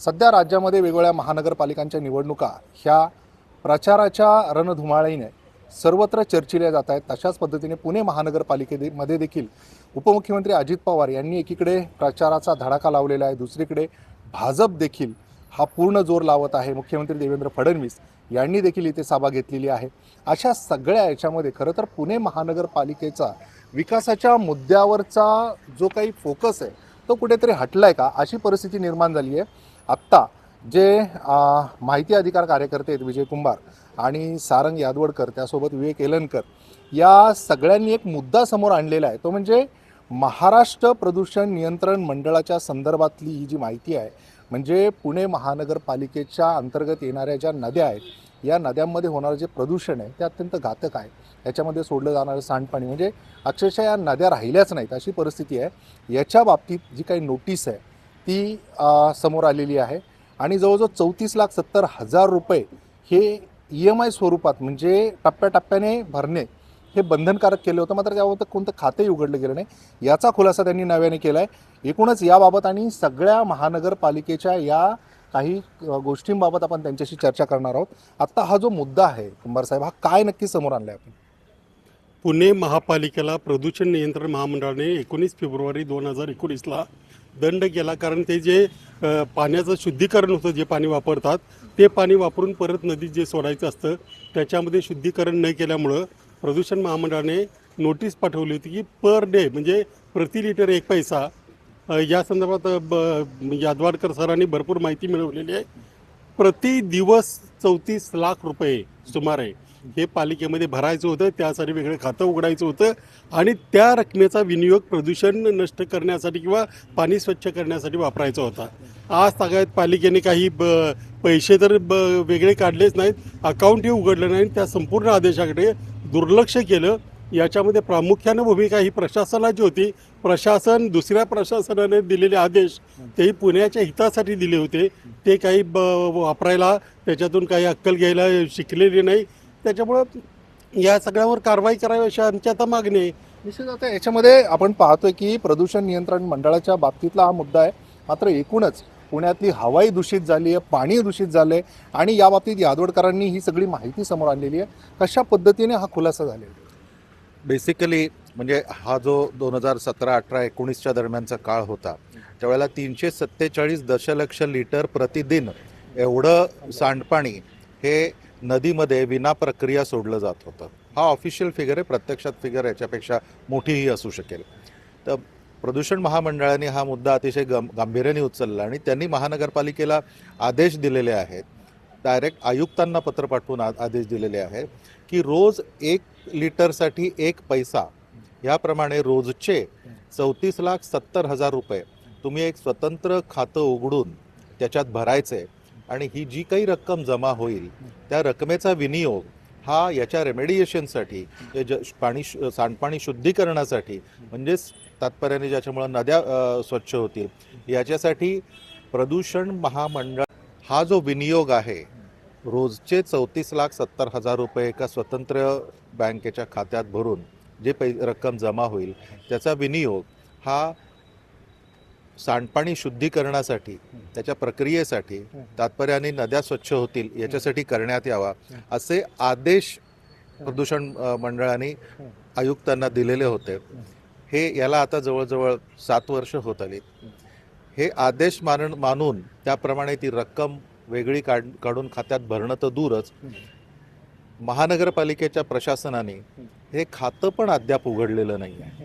सध्या राज्यामध्ये वेगवेगळ्या महानगरपालिकांच्या निवडणुका ह्या प्रचाराच्या रणधुमाळीने सर्वत्र चर्चिल्या जात आहेत. तशाच पद्धतीने पुणे महानगरपालिकेमध्ये देखील उपमुख्यमंत्री अजित पवार यांनी एकीकडे प्रचाराचा धडाका लावलेला आहे. दुसरीकडे भाजप देखील हा पूर्ण जोर लावत आहे. मुख्यमंत्री देवेंद्र फडणवीस यांनी देखील इथे सभा घेतलेली आहे. अशा सगळ्या याच्यामध्ये खरं तर पुणे महानगरपालिकेचा विकासाच्या मुद्द्यावरचा जो काही फोकस आहे तो कुठेतरी हटला आहे का? अशी परिस्थिती निर्माण झाली आहे. आत्ता जे माहिती अधिकार कार्यकर्ते आहेत विजय कुंभार आणि सारंग यादवडकर त्यासोबत विवेक एलनकर या सगळ्यांनी एक मुद्दा समोर आणलेला आहे. तो म्हणजे महाराष्ट्र प्रदूषण नियंत्रण मंडळाच्या संदर्भातली ही जी माहिती आहे म्हणजे पुणे महानगरपालिकेच्या अंतर्गत येणाऱ्या ज्या नद्या आहेत या नद्यांमध्ये होणारं जे प्रदूषण आहे ते अत्यंत घातक आहे. याच्यामध्ये सोडलं जाणारं सांडपाणी म्हणजे अक्षरशः या नद्या राहिल्याच नाहीत अशी परिस्थिती आहे. याच्या बाबतीत जी काही नोटीस आहे ती समोर आलेली आहे. आणि जवळजवळ चौतीस लाख सत्तर हजार रुपये हे ई एम आय स्वरूपात म्हणजे टप्प्याटप्प्याने भरणे हे बंधनकारक केलं होतं. मात्र त्याबाबत कोणतं खातंही उघडलं गेलं नाही. याचा खुलासा त्यांनी नव्याने केला आहे एकूणच याबाबत आणि सगळ्या महानगरपालिकेच्या या काही गोष्टींबाबत आपण त्यांच्याशी चर्चा करणार आहोत. आत्ता हा जो मुद्दा आहे कुंभारसाहेब हा काय नक्की समोर आणला आपण? पुणे महापालिकेला प्रदूषण नियंत्रण महामंडळाने एकोणीस फेब्रुवारी दोन हजार एकोणीसला दंड केला कारण ते जे पाण्याचं शुद्धीकरण होतं जे पाणी वापरतात ते पाणी वापरून परत नदीत जे सोडायचं असतं त्याच्यामध्ये शुद्धीकरण न केल्यामुळं प्रदूषण महामंडळाने नोटीस पाठवली होती की पर डे म्हणजे प्रति लिटर एक पैसा या संदर्भात ब म्हणजे यादवाडकर सरांनी भरपूर माहिती मिळवलेली आहे. प्रति दिवस चौतीस लाख रुपये सुमारे हे पालिकेमध्ये भरायचं होतं त्यासाठी वेगळं खातं उघडायचं होतं आणि त्या रकमेचा विनियोग प्रदूषण नष्ट करण्यासाठी किंवा पाणी स्वच्छ करण्यासाठी वापरायचा होता. आज सगळ्यात पालिकेने काही ब पैसे तर ब वेगळे काढलेच नाहीत. अकाउंटही उघडलं नाही त्या संपूर्ण आदेशाकडे दुर्लक्ष केलं. याच्यामध्ये प्रामुख्यानं भूमिका ही प्रशासनाची होती. प्रशासन दुसऱ्या प्रशासनाने दिलेले आदेश तेही पुण्याच्या हितासाठी दिले होते. ते काही ब वापरायला त्याच्यातून काही अक्कल घ्यायला शिकलेले नाही. त्याच्यामुळं या सगळ्यावर कारवाई करावी अशी आमची आता मागणी आहे. निश्चित आता याच्यामध्ये आपण पाहतोय की प्रदूषण नियंत्रण मंडळाच्या बाबतीतला हा मुद्दा आहे. मात्र एकूणच पुण्यातली हवाई दूषित झाली आहे पाणी दूषित झालंय आणि या बाबतीत यादवडकरांनी ही सगळी माहिती समोर आणलेली आहे. कशा पद्धतीने हा खुलासा झालेला आहे? बेसिकली म्हणजे हा जो दोन हजार सतरा अठरा एकोणीसच्या दरम्यानचा काळ होता त्यावेळेला तीनशे सत्तेचाळीस दशलक्ष लिटर प्रतिदिन एवढं सांडपाणी हे नदीमध्ये विना प्रक्रिया सोडलं जात होतं. हा ऑफिशियल फिगर आहे प्रत्यक्षात फिगर याच्यापेक्षा मोठीही असू शकेल. तर प्रदूषण महामंडळाने हा मुद्दा अतिशय गं गांभीर्याने उचलला आणि त्यांनी महानगरपालिकेला आदेश दिलेले आहेत. डायरेक्ट आयुक्तांना पत्र पाठवून आ- आदेश दिलेले आहेत की रोज एक लिटरसाठी एक पैसा ह्याप्रमाणे रोजचे चौतीस लाख सत्तर हजार रुपये तुम्ही एक स्वतंत्र खातं उघडून त्याच्यात भरायचे आणि ही जी काही रक्कम जमा होईल त्या रकमेचा विनियोग हा याच्या रेमेडिएशनसाठी ज पाणी शु- सांडपाणी शुद्धीकरणासाठी म्हणजेच तात्पर्याने ज्याच्यामुळं नद्या स्वच्छ होतील याच्यासाठी प्रदूषण महामंडळ हा जो विनियोग आहे रोजचे चौतीस लाख सत्तर हजार रुपये एका स्वतंत्र बँकेच्या खात्यात भरून जे पै रक्कम जमा होईल त्याचा विनियोग हा सांडपाणी शुद्धीकरणासाठी त्याच्या प्रक्रियेसाठी तात्पर्याने नद्या स्वच्छ होतील याच्यासाठी करण्यात यावा असे आदेश प्रदूषण मंडळाने आयुक्तांना दिलेले होते. हे याला आता जवळजवळ सात वर्ष होत आली. हे आदेश मानण मानून त्याप्रमाणे ती रक्कम वेगळी काढ काढून खात्यात भरणं तर दूरच. महानगरपालिकेच्या प्रशासनाने हे खातं पण अद्याप उघडलेलं नाही आहे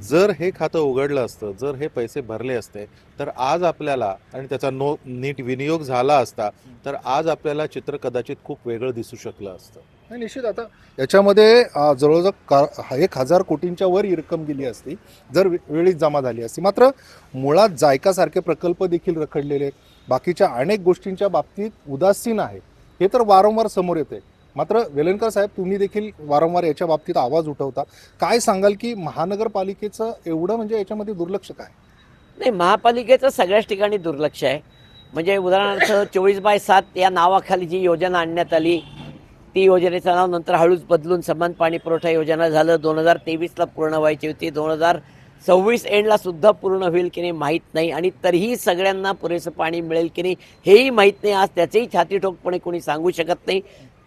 जर हे खातं उघडलं असतं जर हे पैसे भरले असते तर आज आपल्याला आणि त्याचा नो नीट विनियोग झाला असता तर आज आपल्याला चित्र कदाचित खूप वेगळं दिसू शकलं असतं. नाही, निश्चित. आता याच्यामध्ये जवळजवळ का एक हजार कोटींच्या वर ही रक्कम गेली असती जर वेळीच जमा झाली असती. मात्र मुळात जायकासारखे प्रकल्प देखील रखडलेले आहेत. बाकीच्या अनेक गोष्टींच्या बाबतीत उदासीन आहे. हे तर वारंवार समोर येते मात्र वेलणकर साहेब तुम्ही देखील वारंवार याच्या बाबतीत आवाज उठवता. काय सांगाल की महानगरपालिकेचं एवढं म्हणजे याच्यामध्ये दुर्लक्ष काय? नाही महापालिकेचं सगळ्याच ठिकाणी दुर्लक्ष आहे. म्हणजे उदाहरणार्थ चोवीस बाय सात या नावाखाली जी योजना आणण्यात आली ती योजनेचं नाव नंतर हळूच बदलून समान पाणी पुरवठा योजना झालं. दोन हजार तेवीसला पूर्ण व्हायची होती. दोन हजार सव्वीस एंडला सुद्धा पूर्ण होईल की नाही माहीत नाही. आणि तरीही सगळ्यांना पुरेसं पाणी मिळेल की नाही हेही माहीत नाही. आज त्याचेही छातीठोकपणे कोणी सांगू शकत नाही.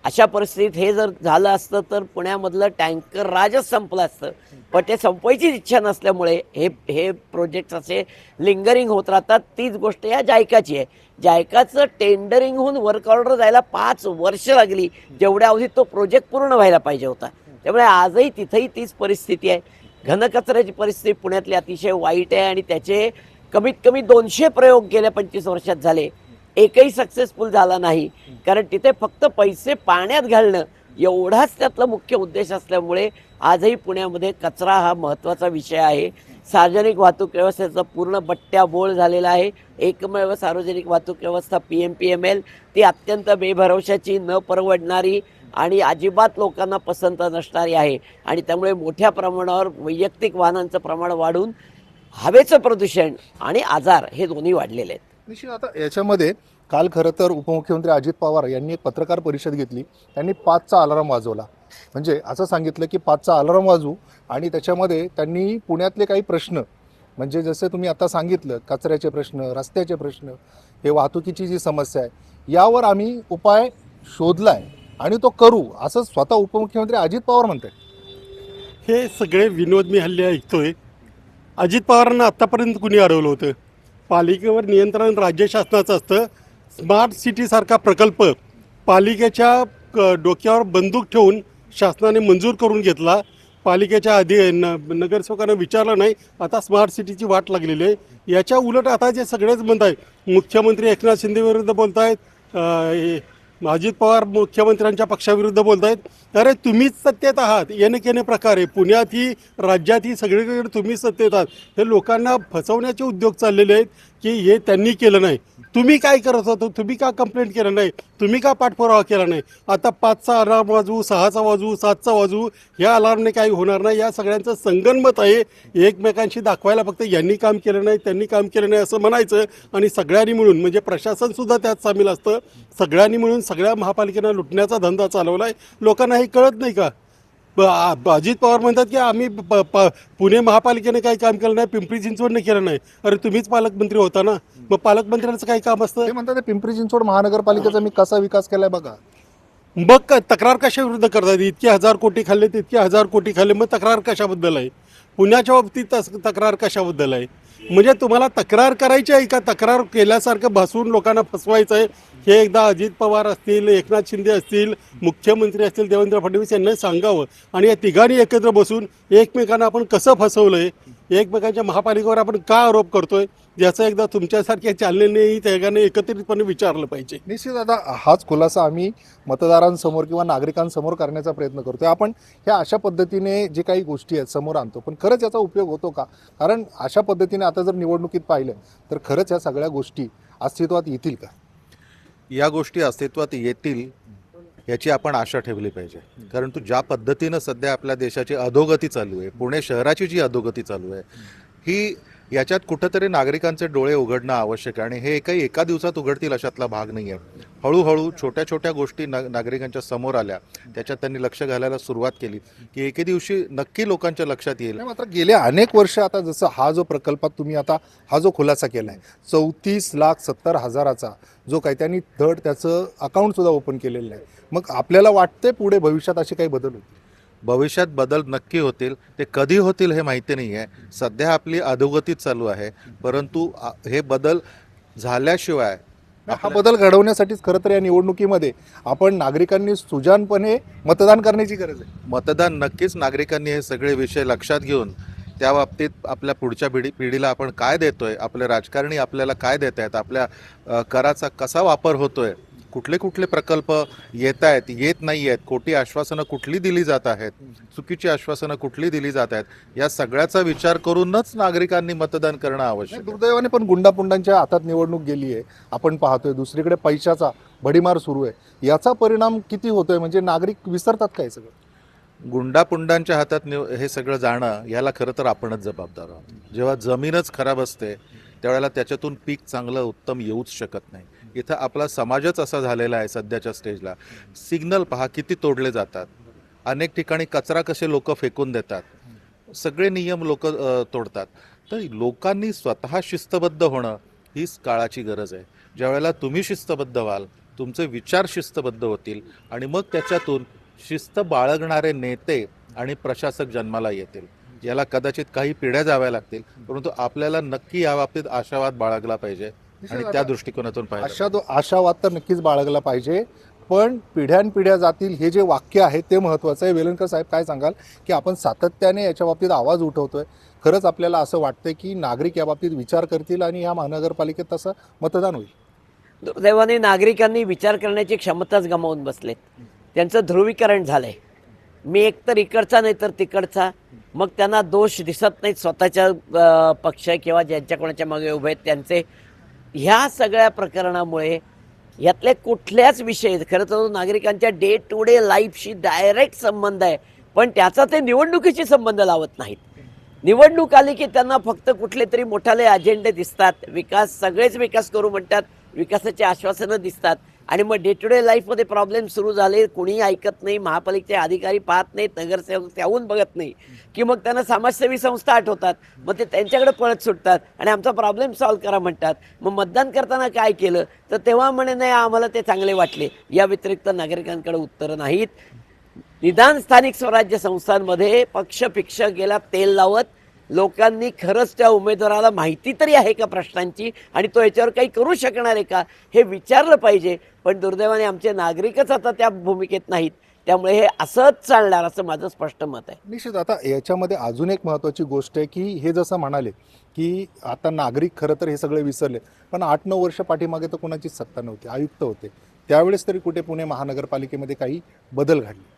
अशा परिस्थितीत हे जर झालं असतं तर पुण्यामधलं टँकर राजच संपलं असतं. पण ते संपवायचीच इच्छा नसल्यामुळे हे हे प्रोजेक्ट असे लिंगरिंग होत राहतात. तीच गोष्ट या जायकाची आहे. जायकाचं टेंडरिंग होऊन वर्क ऑर्डर जायला पाच वर्ष लागली. जेवढ्या अवधीत तो प्रोजेक्ट पूर्ण व्हायला पाहिजे होता. त्यामुळे आजही तिथंही तीच परिस्थिती आहे. घनकचऱ्याची परिस्थिती पुण्यातली अतिशय वाईट आहे आणि त्याचे कमीत कमी दोनशे प्रयोग गेल्या पंचवीस वर्षात झाले. एकही सक्सेसफुल झाला नाही. कारण तिथे फक्त पैसे पाण्यात घालणं एवढाच त्यातला मुख्य उद्देश असल्यामुळे आजही पुण्यामध्ये कचरा हा महत्त्वाचा विषय आहे. सार्वजनिक वाहतूक व्यवस्थेचा पूर्ण बट्ट्याबोळ झालेला आहे. एकमेव सार्वजनिक वाहतूक व्यवस्था P M P M L ती अत्यंत बेभरवशाची न परवडणारी आणि अजिबात लोकांना पसंत नसणारी आहे. आणि त्यामुळे मोठ्या प्रमाणावर वैयक्तिक वाहनांचं प्रमाण वाढून हवेचं प्रदूषण आणि आजार हे दोन्ही वाढलेले आहेत. निश्चित आता याच्यामध्ये काल खरं तर उपमुख्यमंत्री अजित पवार यांनी एक पत्रकार परिषद घेतली. त्यांनी पाचचा अलाराम वाजवला. म्हणजे असं सांगितलं की पाचचा अलाराम वाजवू आणि त्याच्यामध्ये त्यांनी पुण्यातले काही प्रश्न म्हणजे जसे तुम्ही आता सांगितलं कचऱ्याचे प्रश्न रस्त्याचे प्रश्न हे वाहतुकीची जी समस्या आहे यावर आम्ही उपाय शोधला आहे आणि तो करू असं स्वतः उपमुख्यमंत्री अजित पवार म्हणतात हे सगळे विनोद मी हल्ली ऐकतोय. अजित पवारांना आत्तापर्यंत कुणी अडवलं होतं? पालिकेवर नियंत्रण राज्य शासनाचं असतं. स्मार्ट सिटीसारखा प्रकल्प पालिकेच्या क- डोक्यावर बंदूक ठेवून शासनाने मंजूर करून घेतला. पालिकेच्या आधी न नगरसेवकांना विचारलं नाही. आता स्मार्ट सिटीची वाट लागलेली आहे. याच्या उलट आता जे सगळेच म्हणत आहेत मुख्यमंत्री एकनाथ शिंदे विरुद्ध बोलत आहेत अजित पवार मुख्यमंत्र्यांच्या पक्षाविरुद्ध बोलत आहेत अरे तुम्हीच सत्तेत आहात. येणे केणे प्रकारे पुण्यातही राज्यातही सगळीकडे तुम्हीच सत्तेत आहात. हे लोकांना फसवण्याचे उद्योग चाललेले आहेत की हे त्यांनी केलं नाही. तुम्ही काय करत होतो? तुम्ही का कंप्लेंट केलं नाही? तुम्ही का पाठपुरावा केला नाही? आता पाचचा अलार्म वाजवू सहाचा वाजवू सातचा वाजवू या अलार्मने काही होणार नाही. या सगळ्यांचं संगनमत आहे. एकमेकांशी दाखवायला फक्त यांनी काम केलं नाही त्यांनी काम केलं नाही असं म्हणायचं आणि सगळ्यांनी मिळून म्हणजे प्रशासनसुद्धा त्यात सामील असतं. सगळ्यांनी मिळून सगळ्या महापालिकेनं लुटण्याचा धंदा चालवला आहे लोकांना हे कळत नाही का? अजित पवार म्हणतात की आम्ही प- प- पुणे महापालिकेने काही काम केलं नाही पिंपरी चिंचवडने केलं नाही. अरे तुम्हीच पालकमंत्री होता ना. मग पालकमंत्र्यांचं काही काम असतं? ते म्हणतात पिंपरी चिंचवड महानगरपालिकेचा मी कसा विकास केलाय बघा. मग काय तक्रार कशा विरुद्ध करतात? इतके हजार कोटी खाल्ले तितके हजार कोटी खाल्ले मग तक्रार कशाबद्दल आहे? पुण्याच्या बाबतीत तस- तक्रार कशाबद्दल आहे? म्हणजे तुम्हाला तक्रार करायची आहे का? तक्रार केल्यासारखं भासून लोकांना फसवायचं आहे? हे एकदा अजित पवार असतील एकनाथ शिंदे असतील मुख्यमंत्री असतील देवेंद्र फडणवीस यांना सांगावं. आणि या तिघांनी एकत्र बसून एकमेकांना आपण कसं फसवलं आहे एकमेकांच्या महापालिकेवर आपण का आरोप करतोय? याचं एकदा तुमच्यासारख्या चालनेनेही त्यागाने एकत्रितपणे विचारलं पाहिजे. निश्चित आता हाच खुलासा आम्ही मतदारांसमोर किंवा नागरिकांसमोर करण्याचा प्रयत्न करतोय. आपण ह्या अशा पद्धतीने जे काही गोष्टी आहेत समोर आणतो. पण खरंच याचा उपयोग होतो का? कारण अशा पद्धतीने आता जर निवडणुकीत पाहिलं तर खरंच या सगळ्या गोष्टी अस्तित्वात येतील का? या गोष्टी अस्तित्वात येतील याची आपण आशा ठेवली पाहिजे. कारण तू ज्या पद्धतीनं सध्या आपल्या देशाची अधोगती चालू आहे पुणे शहराची जी अधोगती चालू आहे ही याच्यात कुठंतरी नागरिकांचे डोळे उघडणं आवश्यक आहे. आणि हे काही एका दिवसात उघडतील अशातला भाग नाही आहे. हळूहळू छोट्या छोट्या गोष्टी ना नागरिकांच्या समोर आल्या. त्याच्यात त्यांनी लक्ष घालायला सुरुवात केली. की एके दिवशी नक्की लोकांच्या लक्षात येईल. मात्र गेल्या अनेक वर्ष आता जसं हा जो प्रकल्पात तुम्ही आता हा जो खुलासा केला आहे चौतीस लाख सत्तर हजाराचा जो काही त्यांनी धड त्याचं अकाउंटसुद्धा ओपन केलेलं आहे मग आपल्याला वाटते पुढे भविष्यात असे काही बदल होतील भविष्यात बदल नक्की होतील ते कधी होतील हे माहिती नाही आहे सध्या आपली अधोगती चालू आहे. परंतु आ- हे बदल झाल्याशिवाय हा बदल घडवण्यासाठीच खरं तर या निवडणुकीमध्ये आपण नागरिकांनी सुजानपणे मतदान करण्याची गरज आहे. मतदान नक्कीच नागरिकांनी हे सगळे विषय लक्षात घेऊन त्या बाबतीत आपल्या पुढच्या पिढी पिढीला आपण काय देतोय आपले राजकारणी आपल्याला काय देत आहेत आपल्या अ, कराचा कसा वापर होतोय कुठले कुठले प्रकल्प येत आहेत येत नाही आहेत खोटी आश्वासनं कुठली दिली जात आहेत चुकीची आश्वासनं कुठली दिली जात आहेत या सगळ्याचा विचार करूनच नागरिकांनी मतदान करणं आवश्यक. दुर्दैवाने पण गुंडापुंडांच्या हातात निवडणूक गेली आहे. आपण पाहतोय दुसरीकडे पैशाचा भडीमार सुरू आहे. याचा परिणाम किती होतोय? म्हणजे नागरिक विसरतात काय सगळं? गुंडापुंडांच्या हातात निव हे सगळं जाणं याला खरं तर आपणच जबाबदार आहोत. जेव्हा जमीनच खराब असते त्यावेळेला त्याच्यातून पीक चांगलं उत्तम येऊच शकत नाही. इथं आपला समाजच असा झालेला आहे सध्याच्या स्टेजला. सिग्नल पहा किती तोडले जातात. अनेक ठिकाणी कचरा कसे लोक फेकून देतात. सगळे नियम लोक तोडतात. तर लोकांनी स्वतः शिस्तबद्ध होणं हीच काळाची गरज आहे. ज्यावेळेला तुम्ही शिस्तबद्ध व्हाल तुमचे विचार शिस्तबद्ध होतील आणि मग त्याच्यातून शिस्त बाळगणारे नेते आणि प्रशासक जन्माला येतील. याला कदाचित काही पिढ्या जाव्या लागतील परंतु आपल्याला नक्की या बाबतीत आशावाद बाळगला पाहिजे. आणि त्या दृष्टिकोनातून पाहिजे आशा तो आशावाद तर नक्कीच बाळगला पाहिजे. पण पिढ्यानपिढ्या जातील हे जे वाक्य आहे ते महत्त्वाचं आहे. वेलणकर साहेब काय सांगाल की आपण सातत्याने याच्या बाबतीत आवाज उठवतोय. खरंच आपल्याला असं वाटतंय की नागरिक या बाबतीत विचार करतील आणि या महानगरपालिकेत तसं मतदान होईल. दुर्दैवाने नागरिकांनी विचार करण्याची क्षमताच गमावून बसलेत. त्यांचं ध्रुवीकरण झालंय. मी एकतर इकडचा नाही तर तिकडचा. मग त्यांना दोष दिसत नाहीत. स्वतःच्या पक्ष किंवा ज्यांच्या कोणाच्या मागे उभे आहेत त्यांचे. ह्या सगळ्या प्रकरणामुळे यातले कुठल्याच विषय खरं तर नागरिकांच्या डे टू डे लाईफशी डायरेक्ट संबंध आहे. पण त्याचा ते निवडणुकीशी संबंध लावत नाहीत. निवडणूक आली की त्यांना फक्त कुठले तरी मोठाले अजेंडे दिसतात. विकास सगळेच विकास करू म्हणतात. विकासाची आश्वासनं दिसतात. आणि मग डे टू डे लाईफमध्ये प्रॉब्लेम सुरू झाले. कोणीही ऐकत नाही महापालिकेचे अधिकारी पाहत नाहीत नगरसेवक त्याहून बघत नाही. की मग त्यांना समाजसेवी संस्था आठवतात. मग ते त्यांच्याकडे पळत सुटतात आणि आमचा प्रॉब्लेम सॉल्व्ह करा म्हणतात. मग मतदान करताना काय केलं? तर तेव्हा म्हणे नाही आम्हाला ते चांगले वाटले. या व्यतिरिक्त नागरिकांकडे उत्तरं नाहीत. निदान स्थानिक स्वराज्य संस्थांमध्ये पक्ष पिक्ष गेला तेल लावत लोकांनी खरंच त्या उमेदवाराला माहिती तरी आहे का प्रश्नांची? आणि तो याच्यावर काही करू शकणार आहे का? हे विचारलं पाहिजे. पण दुर्दैवाने आमचे नागरिकच आता त्या भूमिकेत नाहीत. त्यामुळे हे असंच चालणार असं माझं स्पष्ट मत आहे. निश्चित. आता याच्यामध्ये अजून एक महत्त्वाची गोष्ट आहे की हे जसं म्हणाले की आता नागरिक खरं तर हे सगळे विसरले. पण आठ नऊ वर्ष पाठीमागे तर कोणाची सत्ता नव्हती. आयुक्त होते. त्यावेळेस तरी कुठे पुणे महानगरपालिकेमध्ये काही बदल घडले.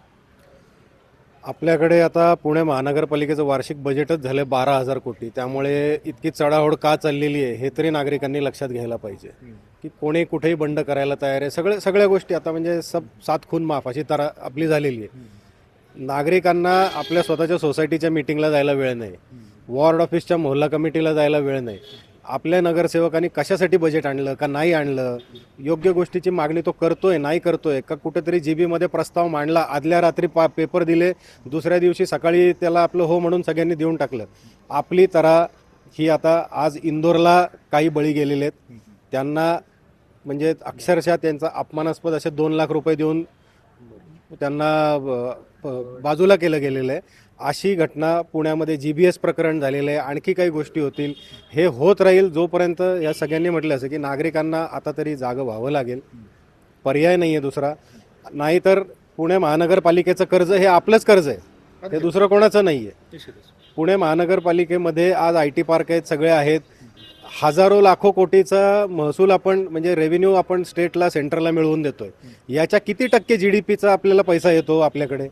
आपल्याकडे आता पुणे महानगरपालिकेचं वार्षिक बजेटच झालं बारा हजार कोटी. त्यामुळे इतकी चढाओढ का चाललेली आहे हे तरी नागरिकांनी लक्षात घ्यायला पाहिजे. की कोणी कुठेही बंड करायला तयार आहे. सगळे सगळ्या गोष्टी आता म्हणजे सब सात खून माफ अशी तर आपली झालेली आहे. नागरिकांना आपल्या स्वतःच्या सोसायटीच्या मिटिंगला जायला वेळ नाही. वॉर्ड ऑफिसच्या मोहल्ला कमिटीला जायला वेळ नाही. आपल्या नगरसेवकांनी कशासाठी बजेट आणलं का नाही आणलं? योग्य गोष्टीची मागणी तो करतोय नाही करतोय? का कुठेतरी जी बीमध्ये प्रस्ताव मांडला आदल्या रात्री पा पेपर दिले दुसऱ्या दिवशी सकाळी त्याला आपलं हो म्हणून सगळ्यांनी देऊन टाकलं. आपली तरा ही आता आज इंदोरला काही बळी गेलेले आहेत. त्यांना म्हणजे अक्षरशः त्यांचा अपमानास्पद असे दोन लाख रुपये देऊन त्यांना बाजूला केलं गेलेलं आहे. अशी घटना पुण्यामध्ये जी बी एस प्रकरण झालेलं आहे. आणखी काही गोष्टी होतील. हे होत राहील जोपर्यंत या सगळ्यांनी म्हटलं असं की नागरिकांना आता तरी जागं व्हावं लागेल. पर्याय नाही आहे दुसरा. नाहीतर पुणे महानगरपालिकेचं कर्ज हे आपलंच कर्ज आहे. हे दुसरं कोणाचं नाही आहे पुणे महानगरपालिकेमध्ये आज आय टी पार्क आहेत सगळे आहेत. हजारो लाखो कोटीचा महसूल आपण म्हणजे रेव्हेन्यू आपण स्टेटला सेंटरला मिळवून देतोय. याच्या किती टक्के जी डी पीचा आपल्याला पैसा येतो आपल्याकडे?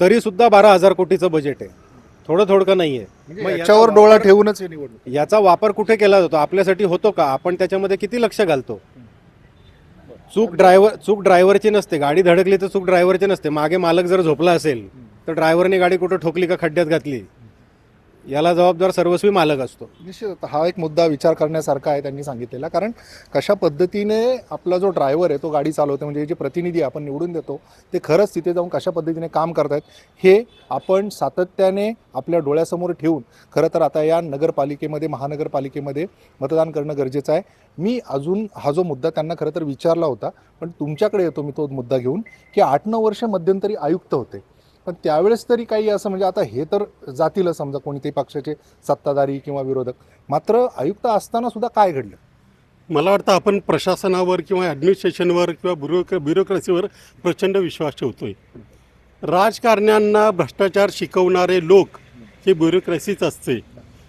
तरी सुद्धा बारा हजार कोटीचं बजेट आहे. थोडं थोडकं नाही आहे मग याचा याच्यावर डोळा ठेवूनच हे निवडणूक याचा वापर कुठे केला जातो? आपल्यासाठी होतो का? आपण त्याच्यामध्ये किती लक्ष घालतो? चूक ड्रायव्हर चूक ड्रायव्हरची नसते. गाडी धडकली तर चूक ड्रायव्हरची नसते. मागे मालक जर झोपला असेल तर ड्रायव्हरने गाडी कुठं ठोकली का खड्ड्यात घातली? याला जबाबदार सर्वस्वी मालक असतो. निश्चित हा एक मुद्दा विचार करण्यासारखा आहे त्यांनी सांगितलेला. कारण कशा पद्धतीने आपला जो ड्रायव्हर आहे तो गाडी चालवतो म्हणजे जे प्रतिनिधी आपण निवडून देतो ते खरंच तिथे जाऊन कशा पद्धतीने काम करतायत हे आपण सातत्याने आपल्या डोळ्यासमोर ठेवून खरं तर आता या नगरपालिकेमध्ये महानगरपालिकेमध्ये मतदान करणं गरजेचं आहे. मी अजून हा जो मुद्दा त्यांना खरं तर विचारला होता पण तुमच्याकडे येतो मी तो मुद्दा घेऊन की आठ नऊ वर्ष मध्यंतरी आयुक्त होते. पण त्यावेळेस तरी काही असं म्हणजे आता हे तर जातीलच समजा कोणत्याही पक्षाचे सत्ताधारी किंवा विरोधक. मात्र आयुक्त असताना सुद्धा काय घडलं? मला वाटतं आपण प्रशासनावर किंवा ॲडमिनिस्ट्रेशनवर किंवा ब्युरो ब्युरोक्रेसीवर प्रचंड विश्वास ठेवतोय. राजकारण्यांना भ्रष्टाचार शिकवणारे लोक हे ब्युरोक्रेसीच असते.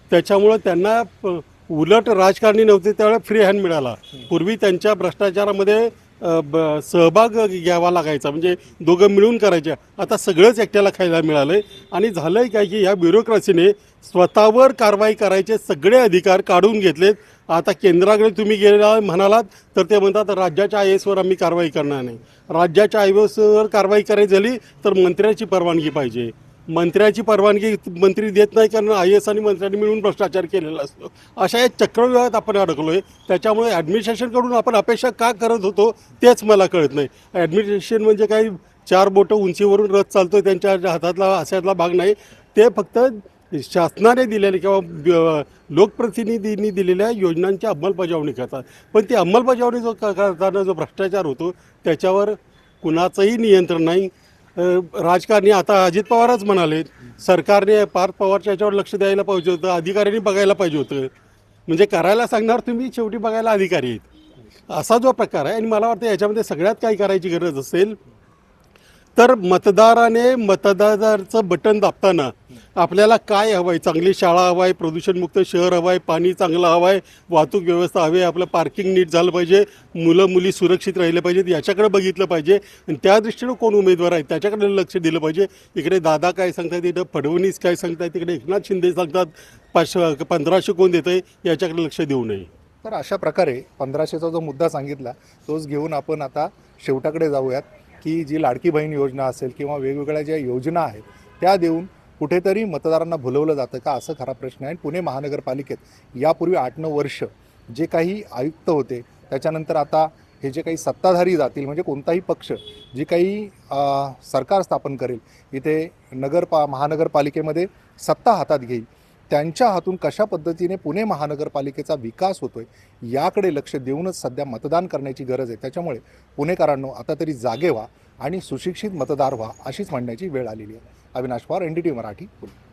त्याच्यामुळं त्यांना प- उलट राजकारणी नव्हते त्यावेळेला फ्री हँड मिळाला. पूर्वी त्यांच्या भ्रष्टाचारामध्ये ब- सहभाग घ्यावा लागायचा म्हणजे दोघं मिळून करायचे आता सगळंच एकट्याला खायला मिळालं आहे आणि झालं आहे काय की ह्या ब्युरोक्रसीने स्वतःवर कारवाई करायचे सगळे अधिकार काढून घेतलेत. आता केंद्राकडे तुम्ही गेला म्हणालात तर ते म्हणतात राज्याच्या आय एसवर आम्ही कारवाई करणार नाही. राज्याच्या आय एसवर कारवाई करायची झाली तर मंत्र्याची परवानगी पाहिजे. मंत्र्याची परवानगी मंत्री देत नाही कारण आय एस आणि मंत्र्यांनी मिळून भ्रष्टाचार केलेला असतो. अशा एक चक्रव्यूहात आपण अडकलो आहे त्याच्यामुळे ॲडमिनिस्ट्रेशनकडून आपण अपेक्षा का करत होतो तेच मला कळत नाही. ॲडमिनिस्ट्रेशन म्हणजे काही चार बोटं उंचीवरून रथ चालतोय त्यांच्या हातातला आशातला भाग नाही. ते फक्त शासनाने दिलेल्या किंवा लोकप्रतिनिधींनी दिलेल्या योजनांची अंमलबजावणी करतात. पण ती अंमलबजावणी जो करताना जो भ्रष्टाचार होतो त्याच्यावर कुणाचंही नियंत्रण नाही. राजकारणी आता अजित पवारच म्हणाले सरकारने पार्थ पवारच्या याच्यावर लक्ष द्यायला पाहिजे होतं अधिकाऱ्यांनी बघायला पाहिजे होतं. म्हणजे करायला सांगणार तुम्ही शेवटी बघायला अधिकारी आहेत. असा जो प्रकार आहे आणि मला वाटतं याच्यामध्ये सगळ्यात काही करायची गरज असेल तर मतदाराने मतदाराचं बटन दाबताना आपल्याला काय हवं आहे चांगली शाळा हवं आहे प्रदूषणमुक्त शहर हवं आहे पाणी चांगलं हवं आहे वाहतूक व्यवस्था हवी आहे आपलं पार्किंग नीट झालं पाहिजे मुलं मुली सुरक्षित राहिले पाहिजेत याच्याकडे बघितलं पाहिजे. आणि त्या दृष्टीनं कोण उमेदवार आहेत त्याच्याकडे लक्ष दिलं पाहिजे. इकडे दादा काय सांगतात इकडे फडणवीस काय सांगतात तिकडे एकनाथ शिंदे सांगतात पाचशे पंधराशे कोण देत आहे याच्याकडे लक्ष देऊ नये. तर अशा प्रकारे पंधराशेचा जो मुद्दा सांगितला तोच घेऊन आपण आता शेवटाकडे जाऊयात. की जी लाडकी बहीण योजना असेल किंवा वेगवेगळ्या ज्या योजना आहेत त्या देऊन कुठेतरी मतदारांना भुलवलं जातं का? असं खरा प्रश्न आहे. पुणे महानगरपालिकेत यापूर्वी आठ नऊ वर्ष जे काही आयुक्त होते त्याच्यानंतर आता हे जे काही सत्ताधारी जातील म्हणजे कोणताही पक्ष जी काही सरकार स्थापन करेल इथे नगर पा महानगरपालिकेमध्ये सत्ता हातात घेईल. त्यांच्या हातून कशा पद्धतीने पुणे महानगरपालिकेचा विकास होतोय याकडे लक्ष देऊनच सध्या मतदान करण्याची गरज आहे. त्याच्यामुळे पुणेकरांनो आता तरी जागे व्हा आणि सुशिक्षित मतदार व्हा अशीच म्हणण्याची वेळ आलेली आहे. Avinash Pawar N D T Marathi Pune.